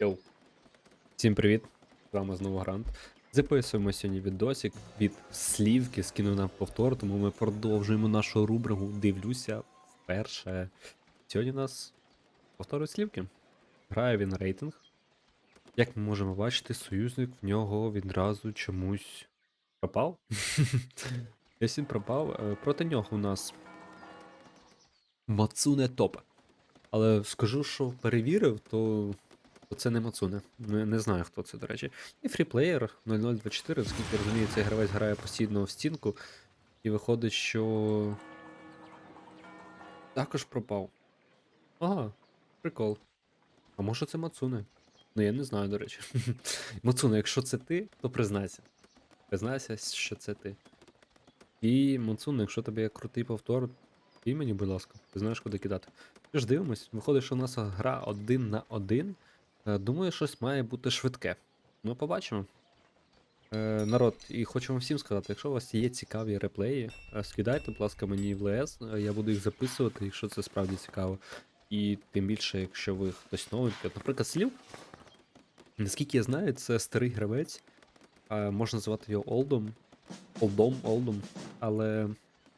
Йоу. Всім привіт! З вами знову Грант. Записуємо сьогодні відосик від слівки, скинув нам повтор, тому ми продовжуємо нашу рубрику Дивлюся вперше. Сьогодні у нас повторюють слівки. Грає він рейтинг. Як ми можемо бачити, союзник в нього відразу чомусь пропав. Ось він пропав. Е, Проти нього у нас Мацуне Топ. Але скажу, що перевірив, то це не Мацуне. Не, не знаю, хто це, до речі. І фріплеєр 0024, наскільки я розумію, цей гравець грає постійно в стінку. І виходить, що. Також пропав. Ага, прикол. А може це Мацуне? Ну я не знаю, до речі. Мацуне, якщо це ти, то признайся. Признайся, що це ти. І Мацуне, якщо тобі є крутий повтор, і мені, будь ласка, ти знаєш, куди кидати. Що ж дивимось, виходить, що у нас гра один на один. Е, Думаю, щось має бути швидке. Ну, побачимо. Е, народ, і хочу вам всім сказати, якщо у вас є цікаві реплеї, е, скидайте, будь ласка, мені в ЛС, я буду їх записувати, якщо це справді цікаво. І тим більше, якщо ви хтось. От, Наприклад, слів. Наскільки я знаю, це старий гравець. Можна назвати його Олдом. Олдом, Олдом. Але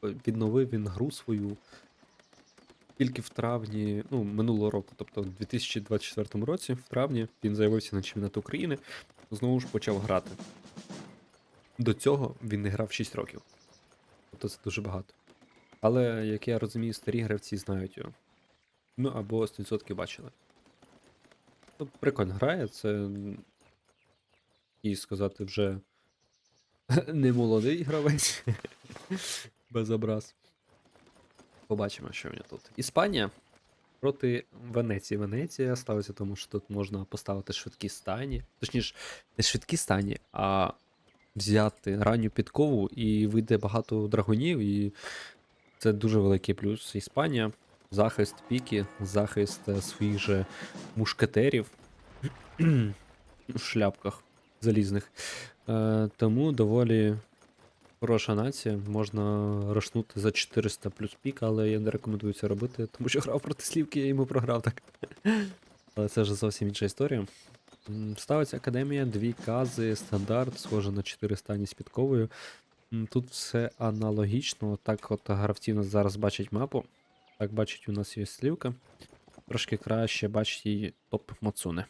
відновив він гру свою тільки в травні, ну, минулого року, тобто в 2024 році, в травні, він заявився на чемпіонат України, знову ж почав грати. До цього він не грав 6 років. Тобто це дуже багато. Але, як я розумію, старі гравці знають його. Ну або 100% бачили. Ну, прикольно грає, це. І сказати вже не молодий гравець. Без образ. Побачимо, що в нього тут. Іспанія проти Венеції. Венеція ставиться тому, що тут можна поставити швидкі стані. Точніше, не швидкі стані, а взяти ранню підкову і вийде багато драгунів, і це дуже великий плюс. Іспанія. Захист піки, захист е, своїх же мушкетерів в шляпках залізних. Е, тому доволі Хороша нація, можна рашнути за 400 плюс пік, але я не рекомендую це робити, тому що грав проти слівки, я йому програв так. Але це вже зовсім інша історія. Ставиться академія, дві кази, стандарт, схоже на 4 стані з підковою. Тут все аналогічно. Так от гравці нас зараз бачать мапу. Так бачить у нас є слівка. Трошки краще бачить її топ Мацуне.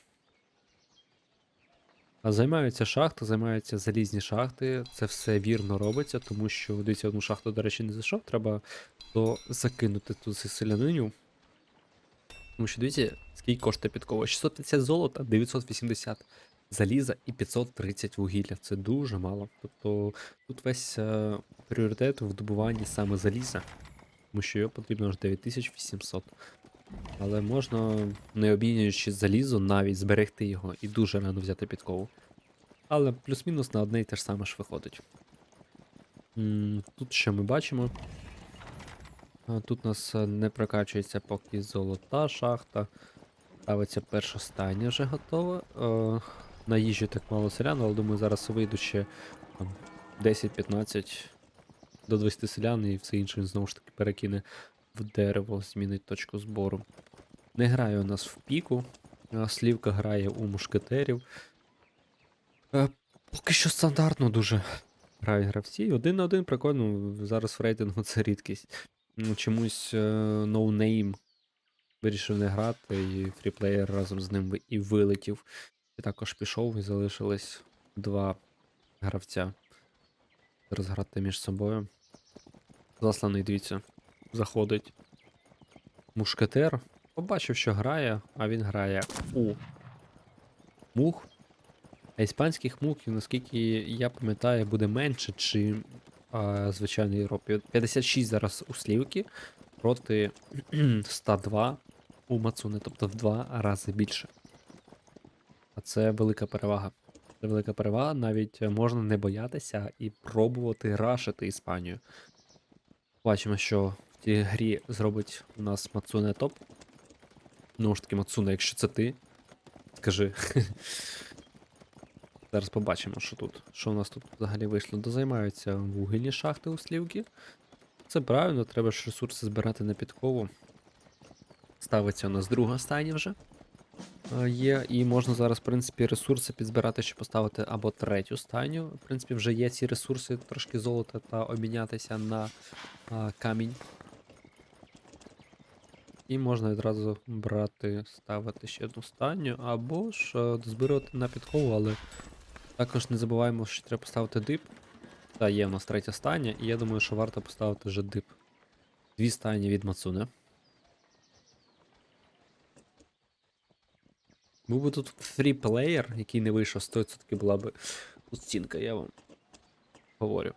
Займаються шахти, займаються залізні шахти. Це все вірно робиться, тому що дивіться, одну шахту, до речі, не зайшов. Треба то закинути тут селяниню. Тому що дивіться, скільки коштує підкова. 650 золота, 980 заліза і 530 вугілля. Це дуже мало. Тобто тут весь е, пріоритет в добуванні саме заліза, тому що його потрібно аж 9800. Але можна, не обмінюючи залізо, навіть зберегти його і дуже рано взяти підкову. Але плюс-мінус на одне і те ж саме ж виходить. Тут що ми бачимо? Тут у нас е, не прокачується поки золота шахта. Ставиться перша стайня вже готова. Е, на їжі так мало селян, але думаю, зараз вийду ще 10-15 до 20 селян і все інше він знову ж таки перекине в дерево, змінить точку збору. Не грає у нас в піку. Слівка грає у мушкетерів. Е, поки що стандартно дуже грають гравці. Один на один прикольно. Зараз в рейтингу це рідкість. Ну, Чомусь ноунейм вирішив не грати, і фріплеєр разом з ним і вилетів. І також пішов, і залишились два гравця. Зараз грати між собою. Засланий, дивіться, заходить мушкетер. Побачив, що грає, а він грає у мух. А іспанських мух, наскільки я пам'ятаю, буде менше, чим а, звичайної Європі. 56 зараз у слівки проти 102 у Мацуни, тобто в два рази більше. А це велика перевага. Це велика перевага, навіть можна не боятися і пробувати рашити Іспанію. Бачимо, що цій грі зробить у нас Мацуне топ. Ну ж таки, Мацуне, якщо це ти, скажи. Зараз побачимо, що тут. Що у нас тут взагалі вийшло. Дозаймаються вугільні шахти у слівки. Це правильно, треба ж ресурси збирати на підкову. Ставиться у нас друга стайня вже. е, є, і можна зараз, в принципі, ресурси підзбирати, щоб поставити або третю стайню. В принципі, вже є ці ресурси, трошки золота та обмінятися на а, камінь. І можна відразу брати, ставити ще одну стайню, або ж е, збирати на підкову, але також не забуваємо, що треба поставити дип. Та є в нас третя стайня, і я думаю, що варто поставити вже дип. Дві стайні від Мацуне. Був би тут фріплеєр, який не вийшов 100% була б оцінка, я вам говорю.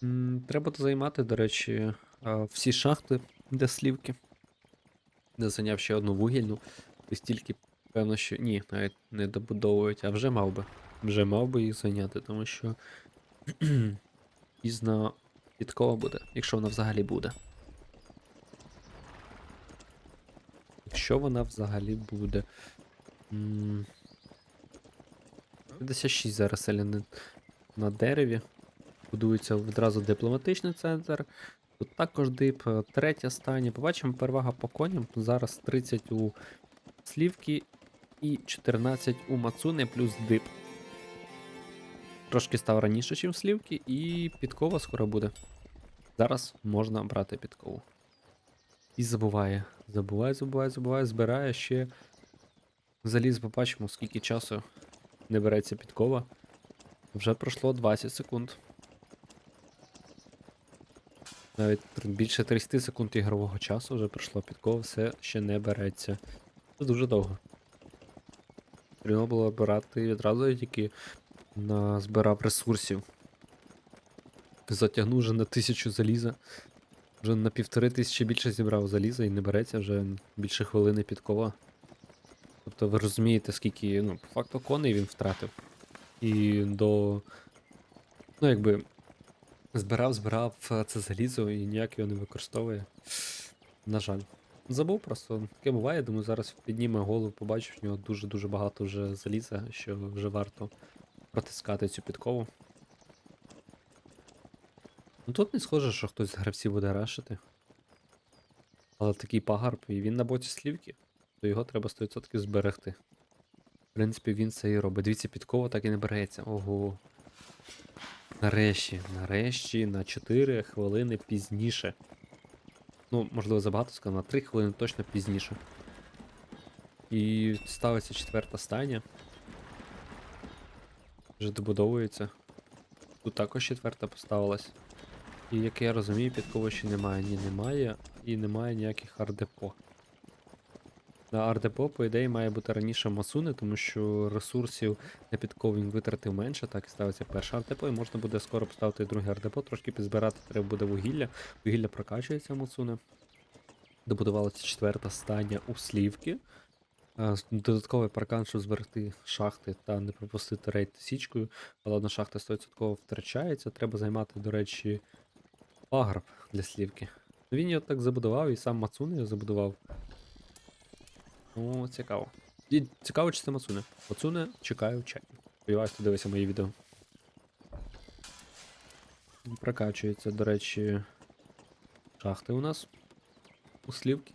Треба займати, до речі, всі шахти для слівки. Де зайняв ще одну вугільну. І стільки, певно, що. Ні, навіть не добудовують, а вже мав би. Вже мав би їх зайняти, тому що пізно підкова буде, якщо вона взагалі буде. Якщо вона взагалі буде. М, 56 зараз селяни на дереві. Будується відразу дипломатичний центр. Тут також дип, е, третя стайня. Побачимо перевага по коням. Зараз 30 у слівки і 14 у Мацуни плюс дип. Трошки став раніше, ніж слівки, і підкова скоро буде. Зараз можна брати підкову. І забуває. Забуває, забуває, забуває, збирає ще. Заліз, побачимо, скільки часу не береться підкова. Вже пройшло 20 секунд. Навіть більше 30 секунд ігрового часу вже пройшло, підкова все ще не береться. Це дуже довго. Треба було брати відразу тільки назбирав ресурсів. Затягнув вже на тисячу заліза. Вже на півтори тисячі більше зібрав заліза і не береться вже більше хвилини підкова. Тобто ви розумієте, скільки, ну, по факту коней він втратив. І до. Ну, якби. Збирав, збирав е, це залізо і ніяк його не використовує. На жаль. Забув просто, таке буває, думаю, зараз підніме голову, побачив, в нього дуже-дуже багато вже заліза, що вже варто протискати цю підкову. Ну тут не схоже, що хтось з гравців буде рашити. Але такий пагарб, і він на боці слівки, то його треба 100% зберегти. В принципі, він це і робить. Дивіться, підкова так і не береться. Ого. Нарешті, нарешті, на 4 хвилини пізніше. Ну, можливо, забагато сказав, на 3 хвилини точно пізніше. І ставиться четверта стайня. Вже добудовується. Тут також четверта поставилась. І як я розумію, підкови ще немає. Ні, немає. І немає ніяких ардепо. Ардепо, по ідеї, має бути раніше Масуни, тому що ресурсів на підкову він витратив менше, так і ставиться перше ардепо, і можна буде скоро поставити друге ардепо, трошки підзбирати треба буде вугілля. Вугілля прокачується Мацуне. Добудувалася четверта стадія у слівки. Додатковий паркан, щоб зберегти шахти та не пропустити рейд січкою. Але одна шахта 100% втрачається. Треба займати, до речі, паграб для слівки. Він його так забудував, і сам Мацуне його забудував. О, цікаво. І цікаво, чи це Мацуне. Мацуне чекаю чаті. Сподіваюсь, ти дивишся мої відео. Прокачується, до речі, шахти у нас у слівки.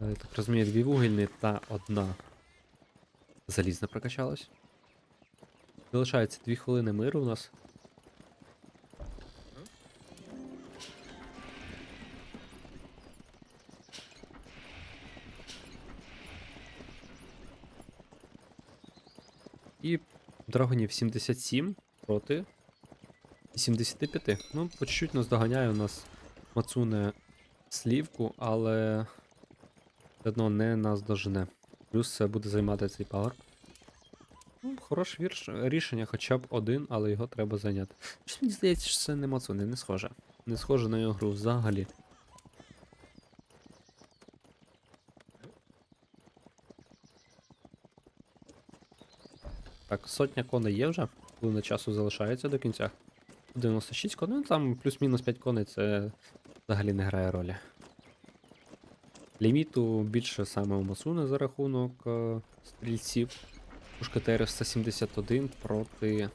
Е, Я так розумію, дві вугільні та одна залізна прокачалась. Залишається дві хвилини миру у нас. І драгонів 77 проти 75. Ну, по чуть-чуть нас доганяє у нас Мацуне слівку, але все одно не нас дожене. Плюс це буде займати цей пагорб. Ну, хороше вірш- рішення, хоча б один, але його треба зайняти. Мені здається, що це не Мацуне, не схоже. Не схоже на його гру взагалі. Так, сотня коней є вже, хвилина часу залишається до кінця. 96 коней, ну там плюс-мінус 5 коней, це взагалі не грає ролі. Ліміту більше саме у Масуни за рахунок е, стрільців. Мушкетери 171 проти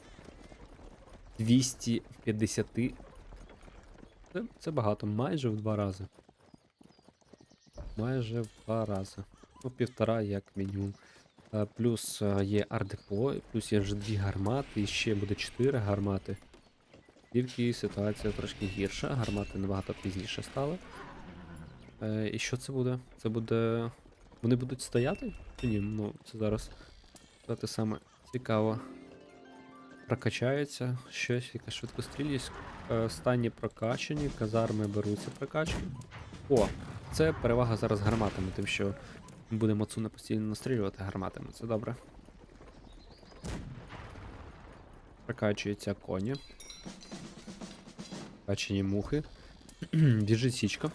250. Це, це багато, майже в два рази. Майже в два рази. Ну, півтора, як мінімум. Е, Плюс е, є ардепо, плюс є вже дві гармати, і ще буде чотири гармати. Тільки ситуація трошки гірша, гармати набагато пізніше стали. Е, і що це буде? Це буде. Вони будуть стояти? Ні? Ну, це зараз. Те саме цікаво. Прокачається щось, яка швидкострільність. Стані прокачані, казарми беруться прокачки. О, це перевага зараз гарматами, тим що будемо Цуне постійно настрілювати гарматами, це добре. Прокачуються коні. Прокачені мухи. Біжить січка.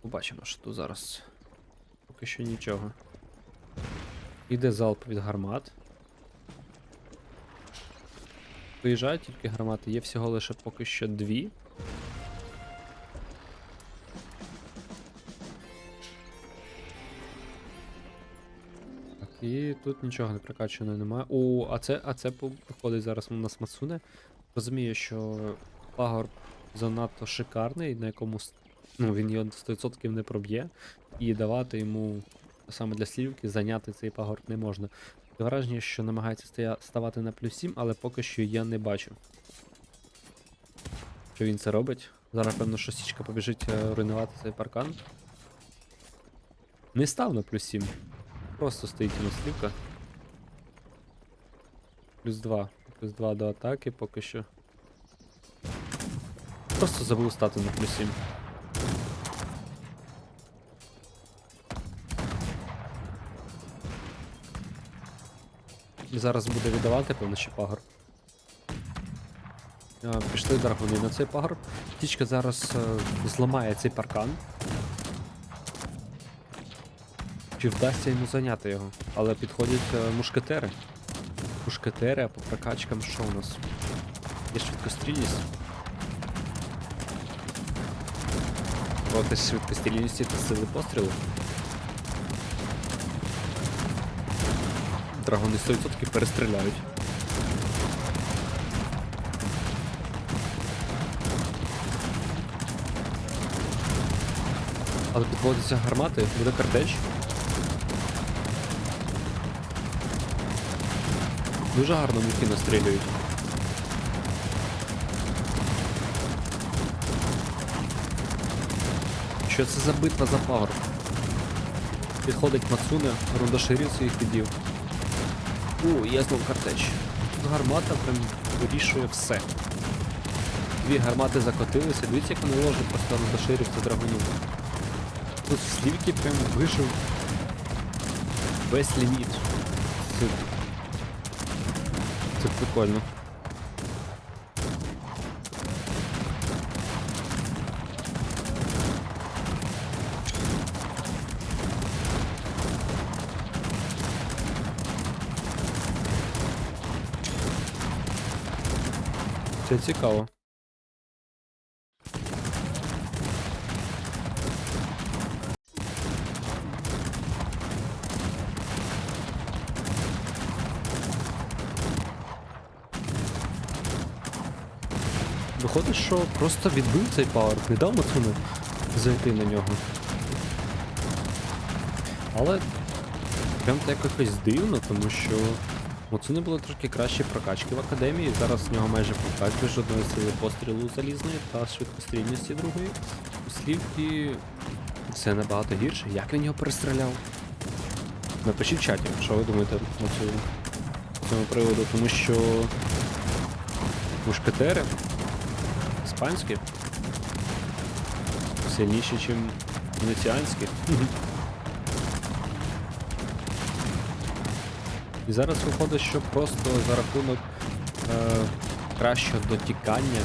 Побачимо, що тут зараз. Поки що нічого. Іде залп від гармат. Виїжджають тільки гармати, є всього лише поки що дві. І тут нічого не прокачаного немає. О, а це, а це виходить зараз у нас Мацуне. Розумію, що пагорб занадто шикарний, на якому ну, він його 100% не проб'є, і давати йому саме для слівки зайняти цей пагорб не можна. Враження, що намагається стоя- ставати на плюс 7, але поки що я не бачу. Що він це робить. Зараз, певно, що січка побіжить е, руйнувати цей паркан. Не став на плюс 7. Просто стоїть у нас слівка. Плюс 2. Плюс 2 до атаки поки що. Просто забув стати на плюс 7. І зараз буде віддавати, певно, ще пагорб. А, Пішли драгуни на цей пагорб. Тічка зараз е, зламає цей паркан. Чи вдасться йому зайняти його? Але підходять е, мушкетери. Мушкетери, а по прокачкам що у нас? Є швидкострільність. Проти швидкострільності та сили пострілу. Драгони 100% перестріляють. Але підводяться гармати, буде картеч. Дуже гарно муки настрілюють. Що це за битва за пагорб? Підходить Мацуне, рундоширів своїх підів. У, є знов картеч. Тут гармата прям вирішує все. Дві гармати закотилися, дивіться, як вони ложать просто рундоширів та драгунів. Тут слівки прям вижив весь ліміт. Це, це прикольно. Це цікаво. Виходить, що просто відбив цей пауер, не дав Мацуне зайти на нього. Але прям так якось дивно, тому що Мацуне було трошки краще прокачки в академії. Зараз в нього майже прокач без жодної сили пострілу залізної та швидкострільності другої. У слівки все набагато гірше. Як він його перестріляв? Напишіть в чаті, що ви думаєте на цього приводу, тому що мушкетери іспанські сильніші, ніж венеціанські. І зараз виходить, що просто за рахунок е, кращого дотікання.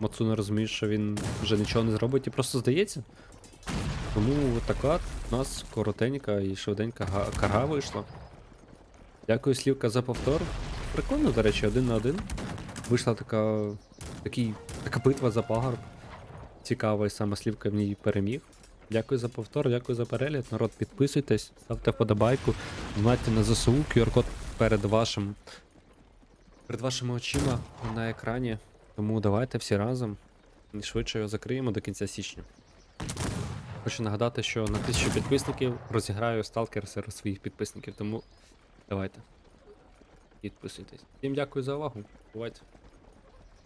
Мацуна розуміє, що він вже нічого не зробить і просто здається. Тому така у нас коротенька і швиденька га- карга вийшла. Дякую, Слівка, за повтор. Прикольно, до речі, один на один. Вийшла така. Такий, така битва за пагорб. Цікаво, і саме Слівка в ній переміг. Дякую за повтор, дякую за перегляд. Народ, підписуйтесь, ставте вподобайку, донатьте на ЗСУ, QR-код перед вашим. Перед вашими очима на екрані. Тому давайте всі разом І швидше його закриємо до кінця січня. Хочу нагадати, що на 1000 підписників розіграю сталкер серед своїх підписників, тому давайте. Підписуйтесь. Всім дякую за увагу. Бувайте.